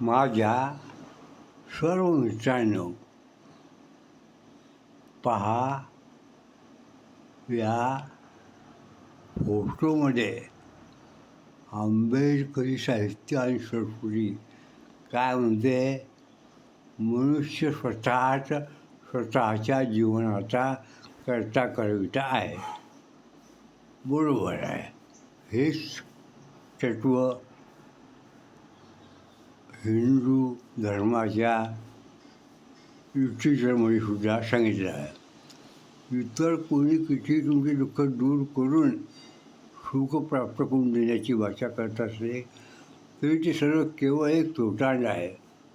माझ्या सर्व मित्रांनो पहा या फोटोमध्ये आंबेडकरी साहित्य आणि संस्कृती काय म्हणते? मनुष्य स्वतःच स्वतःच्या जीवनाचा करता करविता आहे. बरोबर आहे. हेच तत्व हिंदू धर्माच्या युक्तिचरमध्ये सुद्धा सांगितलं आहे इतर कोणी किती तुमचे दुःख दूर करून सुख प्राप्त करून देण्याची भाषा करत असले तरी ते सर्व केवळ एक तोटांड आहे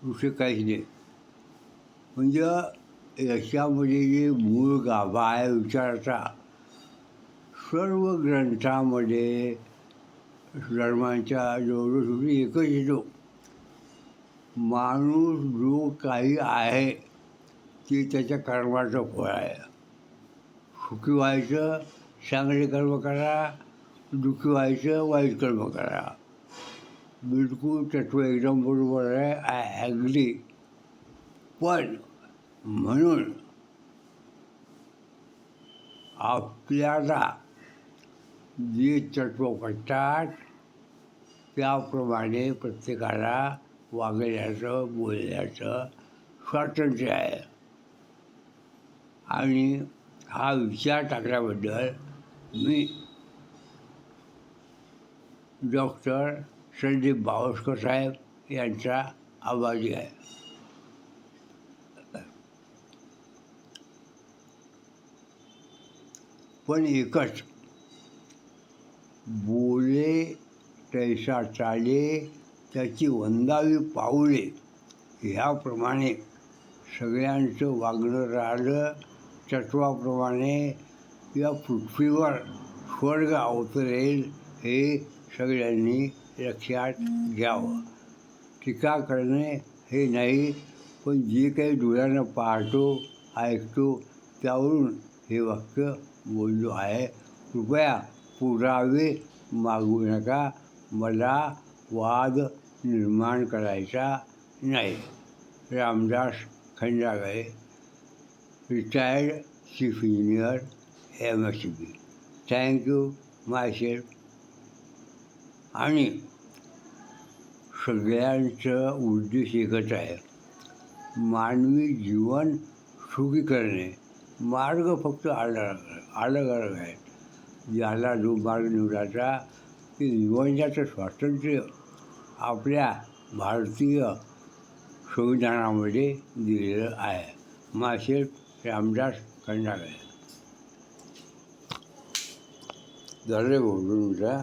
दुसरे काहीच नाही म्हणजे याच्यामध्ये जे मूळ गाभा आहे विचाराचा सर्व ग्रंथामध्ये धर्मांच्या जवळ एकच येतो माणूस जो काही आहे ते त्याच्या कर्माचं फळ आहे. सुखी व्हायचं चांगले कर्म करा दुःखी व्हायचं वाईट कर्म करा. बिलकुल तत्व एकदम बरोबर आहे आय ॲग्री पण म्हणून आपल्याला जे तत्व पडतात त्याप्रमाणे प्रत्येकाला वागण्याचं बोलण्याचं स्वातंत्र्य आहे. आणि हा विचार टाकल्याबद्दल मी डॉक्टर संदीप बावस्कर साहेब यांचा आभारी आहे. पण एकच बोले तैसा चाले त्याची वंदावी पाऊले ह्याप्रमाणे सगळ्यांचं वागणं राहिलं. तत्वाप्रमाणे या पृथ्वीवर स्वर्ग अवतरेल हे सगळ्यांनी लक्षात घ्यावं. टीका करणे हे नाही पण जे काही डोळ्यानं पाहतो ऐकतो त्यावरून हे वाक्य बोललो आहे. कृपया पुरावे मागू नका. मला वाद निर्माण करायचा नाही. Ramdas Khandagale retired chief engineer M S B. Thank you my आणि सगळ्यांचं उद्देश एकच आहे मानवी जीवन सुखी करणे. मार्ग फक्त अलग अलग अलग आहेत ज्याला जो मार्ग निवडायचा ते निवडण्याचं स्वातंत्र्य. आपल्या भारतीय संविधानामध्ये दिलेलं आहे. मासे रामदास खंडागळे झाले बोलून जा